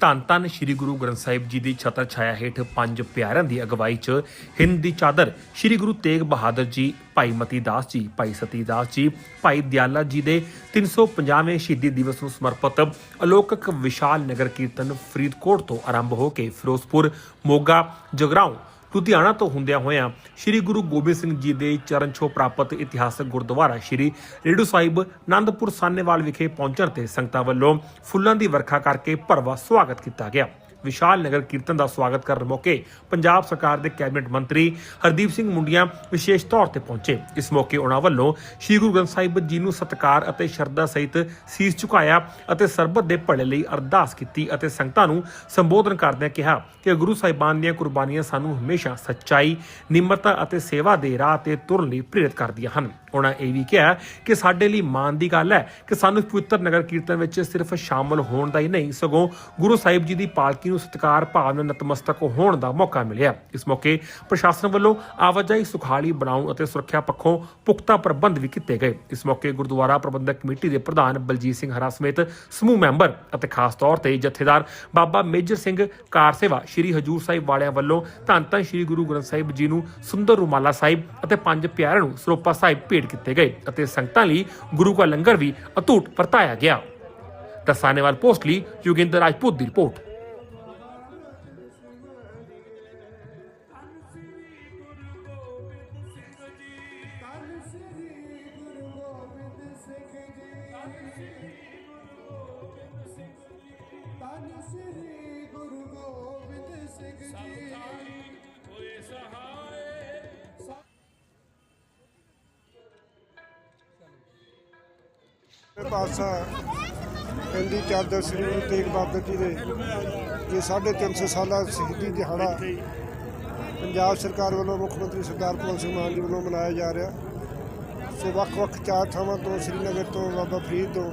ਧੰਨ ਧੰਨ ਸ੍ਰੀ ਗੁਰੂ ਗ੍ਰੰਥ ਸਾਹਿਬ ਜੀ ਦੀ ਛਤਰ ਛਾਇਆ ਹੇਠ ਪੰਜ ਪਿਆਰਿਆਂ ਦੀ ਅਗਵਾਈ 'ਚ ਹਿੰਦ ਦੀ ਚਾਦਰ ਸ੍ਰੀ ਗੁਰੂ ਤੇਗ ਬਹਾਦਰ ਜੀ, ਭਾਈ ਮਤੀ ਦਾਸ ਜੀ, ਭਾਈ ਸਤੀ ਦਾਸ ਜੀ, ਭਾਈ ਦਿਆਲਾ ਜੀ ਦੇ 350ਵੇਂ ਸ਼ਹੀਦੀ ਦਿਵਸ ਨੂੰ ਸਮਰਪਿਤ ਅਲੌਕਿਕ ਵਿਸ਼ਾਲ ਨਗਰ ਕੀਰਤਨ ਫਰੀਦਕੋਟ ਤੋਂ ਆਰੰਭ ਹੋ ਕੇ ਫਿਰੋਜ਼ਪੁਰ, ਮੋਗਾ, ਜਗਰਾਉਂ ਲੁਧਿਆਣਾ ਤੋਂ ਹੁੰਦਿਆਂ ਹੋਇਆਂ ਸ੍ਰੀ ਗੁਰੂ ਗੋਬਿੰਦ ਸਿੰਘ ਜੀ ਦੇ ਚਰਨ ਛੋਹ ਪ੍ਰਾਪਤ ਇਤਿਹਾਸਕ ਗੁਰਦੁਆਰਾ ਸ੍ਰੀ ਰੇਡੂ ਸਾਹਿਬ ਆਨੰਦਪੁਰ ਸਾਨੇਵਾਲ ਵਿਖੇ ਪਹੁੰਚਣ ਤੇ ਸੰਗਤਾਂ ਵੱਲੋਂ ਫੁੱਲਾਂ ਦੀ ਵਰਖਾ ਕਰਕੇ ਭਰਵਾ ਸਵਾਗਤ ਕੀਤਾ ਗਿਆ। ਵਿਸ਼ਾਲ ਨਗਰ ਕੀਰਤਨ ਦਾ ਸਵਾਗਤ ਕਰਨ ਮੌਕੇ ਪੰਜਾਬ ਸਰਕਾਰ ਦੇ ਕੈਬਨਿਟ ਮੰਤਰੀ ਹਰਦੀਪ ਸਿੰਘ ਮੁੰਡੀਆਂ ਵਿਸ਼ੇਸ਼ ਤੌਰ ਤੇ ਪਹੁੰਚੇ। ਇਸ ਮੌਕੇ ਉਹਨਾਂ ਵੱਲੋਂ ਸ੍ਰੀ ਗੁਰੂ ਗ੍ਰੰਥ ਸਾਹਿਬ ਜੀ ਨੂੰ ਸਤਿਕਾਰ ਅਤੇ ਸ਼ਰਧਾ ਸਹਿਤ ਸੀਸ ਝੁਕਾਇਆ ਅਤੇ ਸਰਬਤ ਦੇ ਭਲੇ ਲਈ ਅਰਦਾਸ ਕੀਤੀ ਅਤੇ ਸੰਗਤਾਂ ਨੂੰ ਸੰਬੋਧਨ ਕਰਦਿਆਂ ਕਿਹਾ ਕਿ ਗੁਰੂ ਸਾਹਿਬਾਨ ਦੀਆਂ ਕੁਰਬਾਨੀਆਂ ਸਾਨੂੰ ਹਮੇਸ਼ਾ ਸੱਚਾਈ, ਨਿਮਰਤਾ ਅਤੇ ਸੇਵਾ ਦੇ ਰਾਹ ਤੇ ਤੁਰਨ ਲਈ ਪ੍ਰੇਰਿਤ ਕਰਦੀਆਂ ਹਨ। ਉਹਨਾਂ ਇਹ ਵੀ ਕਿਹਾ ਕਿ ਸਾਡੇ ਲਈ ਮਾਣ ਦੀ ਗੱਲ ਹੈ ਕਿ ਸਾਨੂੰ ਪਵਿੱਤਰ ਨਗਰ ਕੀਰਤਨ ਵਿੱਚ ਸਿਰਫ ਸ਼ਾਮਲ ਹੋਣ ਦਾ ਹੀ ਨਹੀਂ, ਸਗੋਂ ਗੁਰੂ ਸਾਹਿਬ ਜੀ ਦੀ ਪਾਲਕੀ ਨੂੰ ਸਤਿਕਾਰ, ਭਾਵ ਨਾਲ ਨਤਮਸਤਕ ਹੋਣ ਦਾ ਮੌਕਾ ਮਿਲਿਆ। ਇਸ ਮੌਕੇ ਪ੍ਰਸ਼ਾਸਨ ਵੱਲੋਂ ਆਵਾਜਾਈ ਸੁਖਾਲੀ ਬਣਾਉਣ ਅਤੇ ਸੁਰੱਖਿਆ ਪੱਖੋਂ ਪੁਖਤਾ ਪ੍ਰਬੰਧ ਵੀ ਕੀਤੇ ਗਏ। ਇਸ ਮੌਕੇ ਗੁਰਦੁਆਰਾ ਪ੍ਰਬੰਧਕ ਕਮੇਟੀ ਦੇ ਪ੍ਰਧਾਨ ਬਲਜੀਤ ਸਿੰਘ ਹਰਾ ਸਮੇਤ ਸਮੂਹ ਮੈਂਬਰ ਅਤੇ ਖਾਸ ਤੌਰ ਤੇ ਜਥੇਦਾਰ ਬਾਬਾ ਮੇਜਰ ਸਿੰਘ ਕਾਰ ਸੇਵਾ ਸ੍ਰੀ ਹਜੂਰ ਸਾਹਿਬ ਵਾਲਿਆਂ ਵੱਲੋਂ ਧੰਨ ਧੰਨ ਸ੍ਰੀ ਗੁਰੂ ਗ੍ਰੰਥ ਸਾਹਿਬ ਜੀ ਨੂੰ ਸੁੰਦਰ ਰੁਮਾਲਾ ਸਾਹਿਬ ਅਤੇ ਪੰਜ ਪਿਆਰਿਆਂ ਨੂੰ ਸਰੋਪਾ ਸਾਹਿਬ ਭੇਟ ਕੀਤੇ ਗਏ ਅਤੇ ਸੰਗਤਾਂ ਲਈ ਗੁਰੂ ਕਾ ਲੰਗਰ ਵੀ ਅਤੁੱਟ ਵਰਤਾਇਆ ਗਿਆ। ਦਸਾਨੇਵਾਲ ਪੋਸਟ ਲਈ ਯੋਗਿੰਦਰ ਰਾਜਪੂਤ ਦੀ ਰਿਪੋਰਟ। ਸ੍ਰੀ ਗੁਰੂ ਗੋਬਿੰਦ ਸਿੰਘ ਜੀ। ਪਾਤਸ਼ਾਹ ਕਹਿੰਦੀ ਚਾਦਰ ਸ੍ਰੀ ਗੁਰੂ ਤੇਗ ਬਹਾਦਰ ਜੀ ਦੇ, ਜੇ 350 ਸਾਲਾ ਸ਼ਹੀਦੀ ਦਿਹਾੜਾ ਪੰਜਾਬ ਸਰਕਾਰ ਵੱਲੋਂ, ਮੁੱਖ ਮੰਤਰੀ ਸਰਦਾਰ ਭਗਵੰਤ ਸਿੰਘ ਮਾਨ ਜੀ ਵੱਲੋਂ ਮਨਾਇਆ ਜਾ ਰਿਹਾ। ਸੋ ਵੱਖ-ਵੱਖ ਚਾਰ ਥਾਵਾਂ ਤੋਂ, ਸ੍ਰੀਨਗਰ ਤੋਂ, ਬਾਬਾ ਫਰੀਦ ਤੋਂ,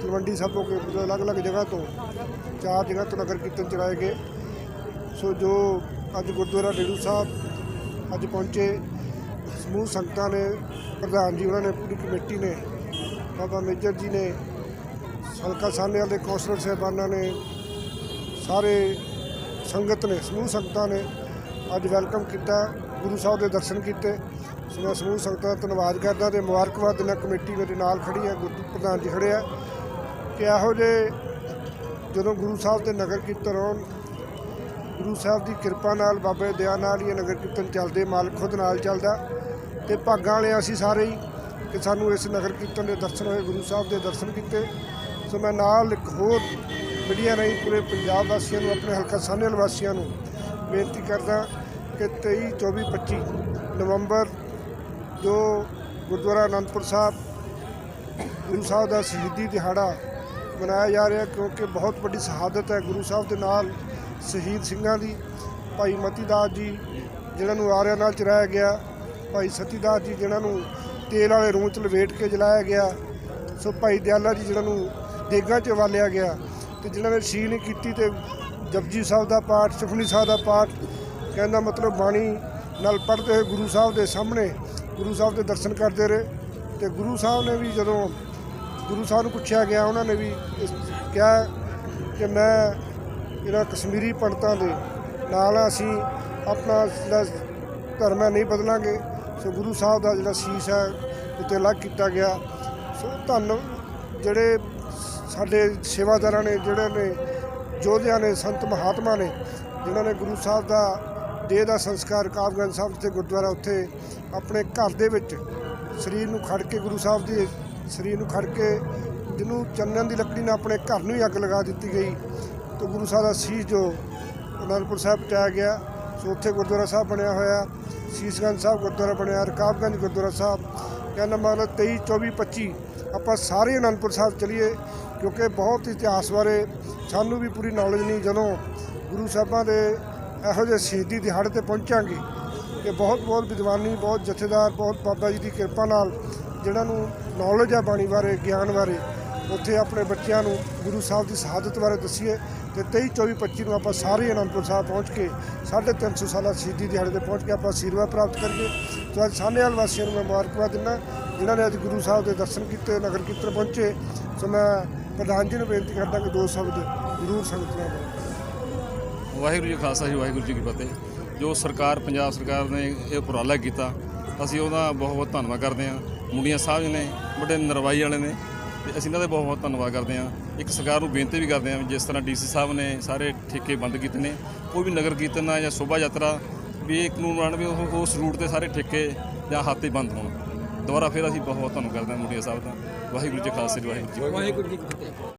ਤਲਵੰਡੀ ਸਾਬੋ ਕੇ ਅਲੱਗ-ਅਲੱਗ ਜਗ੍ਹਾ ਤੋਂ ਚਾਰ ਜਗ੍ਹਾ ਤੋਂ ਨਗਰ ਕੀਰਤਨ ਚਲਾਏ ਗਏ। ਸੋ ਜੋ ਅੱਜ ਗੁਰਦੁਆਰਾ ਡੇਰੂ ਸਾਹਿਬ ਅੱਜ ਪਹੁੰਚੇ, ਸਮੂਹ ਸੰਗਤਾਂ ਨੇ, ਪ੍ਰਧਾਨ ਜੀ ਉਹਨਾਂ ਨੇ, ਪੂਰੀ ਕਮੇਟੀ ਨੇ ਬਾਬਾ ਮੇਜਰ ਜੀ ਨੇ ਹਲਕਾ ਸਾਹਨੇਵਾਲ ਦੇ ਕੌਂਸਲਰ ਸਾਹਿਬਾਨਾਂ ਨੇ, ਸਾਰੇ ਸੰਗਤ ਨੇ, ਸਮੂਹ ਸੰਗਤਾਂ ਨੇ ਅੱਜ ਵੈਲਕਮ ਕੀਤਾ, ਗੁਰੂ ਸਾਹਿਬ ਦੇ ਦਰਸ਼ਨ ਕੀਤੇ। ਸੋ ਮੈਂ ਸਮੂਹ ਸੰਗਤਾਂ ਦਾ ਧੰਨਵਾਦ ਕਰਦਾ ਤੇ ਮੁਬਾਰਕਬਾਦ ਦਿੰਦਾ ਕਮੇਟੀ ਮੇਰੇ ਨਾਲ ਖੜੀ ਹੈ ਗੁਰੂ ਪ੍ਰਧਾਨ ਜੀ ਖੜੇ ਆ। ਕਿ ਇਹੋ ਜਿਹੇ ਜਦੋਂ ਗੁਰੂ ਸਾਹਿਬ ਦੇ ਨਗਰ ਕੀਰਤਨ ਹੋਣ ਗੁਰੂ ਸਾਹਿਬ ਦੀ ਕਿਰਪਾ ਨਾਲ ਬਾਬੇ ਦਇਆ ਨਾਲ ਹੀ ਇਹ ਨਗਰ ਕੀਰਤਨ ਚੱਲਦੇ, ਮਾਲਕ ਖੁਦ ਨਾਲ ਚੱਲਦਾ ਤੇ ਭਾਗਾਂ ਵਾਲੇ ਅਸੀਂ ਸਾਰੇ ਹੀ ਕਿ ਸਾਨੂੰ ਇਸ ਨਗਰ ਕੀਰਤਨ ਦੇ ਦਰਸ਼ਨ ਹੋਏ, ਗੁਰੂ ਸਾਹਿਬ ਦੇ ਦਰਸ਼ਨ ਕੀਤੇ। ਸੋ ਮੈਂ ਨਾਲ ਇੱਕ ਹੋਰ ਮੀਡੀਆ ਰਾਹੀਂ ਪੂਰੇ ਪੰਜਾਬ ਵਾਸੀਆਂ ਨੂੰ, ਆਪਣੇ ਹਲਕਾ ਸਾਹਨੇਵਾਲ ਵਾਸੀਆਂ ਨੂੰ ਬੇਨਤੀ ਕਰਦਾ ਕਿ 23 24 25 ਨਵੰਬਰ ਜੋ ਗੁਰਦੁਆਰਾ ਅਨੰਦਪੁਰ ਸਾਹਿਬ, ਗੁਰੂ ਸਾਹਿਬ ਦਾ ਸ਼ਹੀਦੀ ਦਿਹਾੜਾ ਮਨਾਇਆ ਜਾ ਰਿਹਾ, ਕਿਉਂਕਿ ਬਹੁਤ ਵੱਡੀ ਸ਼ਹਾਦਤ ਹੈ ਗੁਰੂ ਸਾਹਿਬ ਦੇ ਨਾਲ ਸ਼ਹੀਦ ਸਿੰਘਾਂ ਦੀ। ਭਾਈ ਮਤੀ ਦਾਸ ਜੀ, ਜਿਨ੍ਹਾਂ ਨੂੰ ਆਰਿਆ ਨਾਲ ਚਰਾਇਆ ਗਿਆ, ਭਾਈ ਸਤੀ ਦਾਸ ਜੀ, ਜਿਨ੍ਹਾਂ ਨੂੰ ਤੇਲ ਵਾਲੇ ਰੂੰ ਚ ਲਵੇਟ ਕੇ ਜਲਾਇਆ ਗਿਆ। ਸੋ ਭਾਈ ਦਿਆਲਾ ਜੀ ਜਿਨ੍ਹਾਂ ਨੂੰ ਦੇਗਾਂ 'ਚ ਵਾਲਿਆ ਗਿਆ ਤੇ ਜਿਹਨਾਂ ਨੇ ਸ਼ੀਲ ਨਹੀਂ ਕੀਤੀ ਤੇ ਜਪਜੀ ਸਾਹਿਬ ਦਾ ਪਾਠ, ਸੁਖਮਨੀ ਸਾਹਿਬ ਦਾ ਪਾਠ, ਕਹਿੰਦਾ ਮਤਲਬ ਬਾਣੀ ਨਾਲ ਪੜ੍ਹਦੇ ਹੋਏ ਗੁਰੂ ਸਾਹਿਬ ਦੇ ਸਾਹਮਣੇ ਗੁਰੂ ਸਾਹਿਬ ਦੇ ਦਰਸ਼ਨ ਕਰਦੇ ਰਹੇ ਤੇ ਗੁਰੂ ਸਾਹਿਬ ਨੇ ਵੀ ਜਦੋਂ ਗੁਰੂ ਸਾਹਿਬ ਨੂੰ ਪੁੱਛਿਆ ਗਿਆ, ਉਹਨਾਂ ਨੇ ਵੀ ਕਿਹਾ ਕਿ ਮੈਂ ਜਿਹੜਾ ਕਸ਼ਮੀਰੀ ਪੰਡਤਾਂ ਦੇ ਨਾਲ ਅਸੀਂ ਆਪਣਾ ਜਿਹੜਾ ਧਰਮ ਹੈ ਨਹੀਂ ਬਦਲਾਂਗੇ। ਸੋ ਗੁਰੂ ਸਾਹਿਬ ਦਾ ਜਿਹੜਾ ਸੀਸ ਹੈ, ਉੱਤੇ ਅਲੱਗ ਕੀਤਾ ਗਿਆ। ਸੋ ਧੰਨ ਜਿਹੜੇ ਸਾਡੇ ਸੇਵਾਦਾਰਾਂ ਨੇ ਜਿਹੜੇ ਨੇ, ਯੋਧਿਆਂ ਨੇ, ਸੰਤ ਮਹਾਤਮਾ ਨੇ, ਜਿਨ੍ਹਾਂ ਨੇ ਗੁਰੂ ਸਾਹਿਬ ਦਾ ਦੇਹ ਦਾ ਸੰਸਕਾਰ ਕਾਬਗੰਜ ਸਾਹਿਬ ਤੇ ਗੁਰਦੁਆਰਾ ਉੱਥੇ ਆਪਣੇ ਘਰ ਦੇ ਵਿੱਚ ਸਰੀਰ ਨੂੰ ਖੜ ਕੇ, ਗੁਰੂ ਸਾਹਿਬ ਦੇ ਸਰੀਰ ਨੂੰ ਖੜ ਕੇ, ਜਿਹਨੂੰ ਚੰਨਨ ਦੀ ਲੱਕੜੀ ਨਾਲ ਆਪਣੇ ਘਰ ਨੂੰ ਹੀ ਅੱਗ ਲਗਾ ਦਿੱਤੀ ਗਈ। ਤੇ ਗੁਰੂ ਸਾਹਿਬ ਦਾ ਸੀਸ ਜੋ ਅਨੰਦਪੁਰ ਸਾਹਿਬ ਪਹੁੰਚਾਇਆ ਗਿਆ, ਸੋ ਉੱਥੇ ਗੁਰਦੁਆਰਾ ਸਾਹਿਬ ਬਣਿਆ ਹੋਇਆ। ਸੀਸਗੰਜ ਸਾਹਿਬ, ਗੁਰਦੁਆਰਾ ਬਣਿਆ ਰਕਾਬਗੰਜ ਗੁਰਦੁਆਰਾ ਸਾਹਿਬ ਕਹਿੰਦਾ ਮਤਲਬ 23 24 25 ਆਪਾਂ ਸਾਰੇ ਅਨੰਦਪੁਰ ਸਾਹਿਬ ਚਲੀਏ, ਕਿਉਂਕਿ ਬਹੁਤ ਇਤਿਹਾਸ ਬਾਰੇ ਸਾਨੂੰ ਵੀ ਪੂਰੀ ਨੌਲੇਜ ਨਹੀਂ। ਜਦੋਂ ਗੁਰੂ ਸਾਹਿਬਾਂ ਦੇ ਇਹੋ ਜਿਹੇ ਸ਼ਹੀਦੀ ਦਿਹਾੜੇ ਤੇ ਪਹੁੰਚਾਂਗੇ ਕਿ ਬਹੁਤ ਬਹੁਤ ਵਿਦਵਾਨੀ, ਬਹੁਤ ਜਥੇਦਾਰ, ਬਹੁਤ ਬਾਬਾ ਜੀ ਦੀ ਕਿਰਪਾ ਨਾਲ, ਜਿਹਨਾਂ ਨੂੰ ਨੌਲੇਜ ਹੈ ਬਾਣੀ ਬਾਰੇ, ਗਿਆਨ ਬਾਰੇ ਉੱਥੇ ਆਪਣੇ ਬੱਚਿਆਂ ਨੂੰ ਗੁਰੂ ਸਾਹਿਬ ਦੀ ਸ਼ਹਾਦਤ ਬਾਰੇ ਦੱਸੀਏ ਤੇ 23 24 25 ਨੂੰ ਆਪਾਂ ਸਾਰੇ ਅਨੰਦਪੁਰ ਸਾਹਿਬ ਪਹੁੰਚ ਕੇ 350 ਸਾਲਾ ਸ਼ਹੀਦੀ ਦਿਹਾੜੇ ਤੇ ਪਹੁੰਚ ਕੇ ਆਪਾਂ ਆਸ਼ੀਰਵਾਦ ਪ੍ਰਾਪਤ ਕਰੀਏ। ਸੋ ਅੱਜ ਸਾਹਨੇਵਾਲ ਵਾਸੀਆਂ ਨੂੰ ਮੈਂ ਮੁਬਾਰਕਬਾਦ ਦਿੰਦਾ, ਜਿਨ੍ਹਾਂ ਨੇ ਅੱਜ ਗੁਰੂ ਸਾਹਿਬ ਦੇ ਦਰਸ਼ਨ ਕੀਤੇ, ਨਗਰ ਕੀਰਤਨ ਪਹੁੰਚੇ। ਸੋ ਮੈਂ ਪ੍ਰਧਾਨ ਜੀ ਨੂੰ ਬੇਨਤੀ ਕਰਦਾ ਕਿ ਦੋ ਸ਼ਬਦ ਜ਼ਰੂਰ ਸੰਗਤ ਨਾਲ ਵਾਹਿਗੁਰੂ ਜੀ ਖਾਲਸਾ, ਜੀ ਵਾਹਿਗੁਰੂ ਜੀ ਕੀ ਫਤਿਹ। ਜੋ ਸਰਕਾਰ, ਪੰਜਾਬ ਸਰਕਾਰ ਨੇ ਇਹ ਉਪਰਾਲਾ ਕੀਤਾ, ਅਸੀਂ ਉਹਦਾ ਬਹੁਤ ਬਹੁਤ ਧੰਨਵਾਦ ਕਰਦੇ ਹਾਂ। ਮੁੰਡੀਆਂ ਸਾਹਿਬ ਨੇ, ਵੱਡੇ ਨਰਵਾਈ ਵਾਲੇ ਨੇ ਤੇ ਅਸੀਂ ਇਹਨਾਂ ਦਾ ਬਹੁਤ ਬਹੁਤ ਧੰਨਵਾਦ ਕਰਦੇ ਹਾਂ। ਇੱਕ ਸਰਕਾਰ ਨੂੰ ਬੇਨਤੀ ਵੀ ਕਰਦੇ ਹਾਂ ਵੀ ਜਿਸ ਤਰ੍ਹਾਂ ਡੀਸੀ ਸਾਹਿਬ ਨੇ ਸਾਰੇ ਠੇਕੇ ਬੰਦ ਕੀਤੇ ਨੇ, ਕੋਈ ਵੀ ਨਗਰ ਕੀਰਤਨ ਆ ਜਾਂ ਸ਼ੋਭਾ ਯਾਤਰਾ, ਵੀ ਇਹ ਕਾਨੂੰਨ ਬਣ ਵੀ ਉਹ ਉਸ ਰੂਟ ਤੇ ਸਾਰੇ ਠੇਕੇ ਜਾਂ ਹਾਤੇ ਬੰਦ ਹੋਣ। ਦੁਬਾਰਾ ਫਿਰ ਅਸੀਂ ਬਹੁਤ ਬਹੁਤ ਧੰਨਵਾਦ ਕਰਦੇ ਹਾਂ ਮੁੰਡੀਆਂ ਸਾਹਿਬ ਦਾ। ਵਾਹਿਗੁਰੂ ਜੀ ਕਾ ਖਾਲਸਾ ਜੀ ਵਾਹਿਗੁਰੂ ਜੀ ਕੀ ਫਤਿਹ।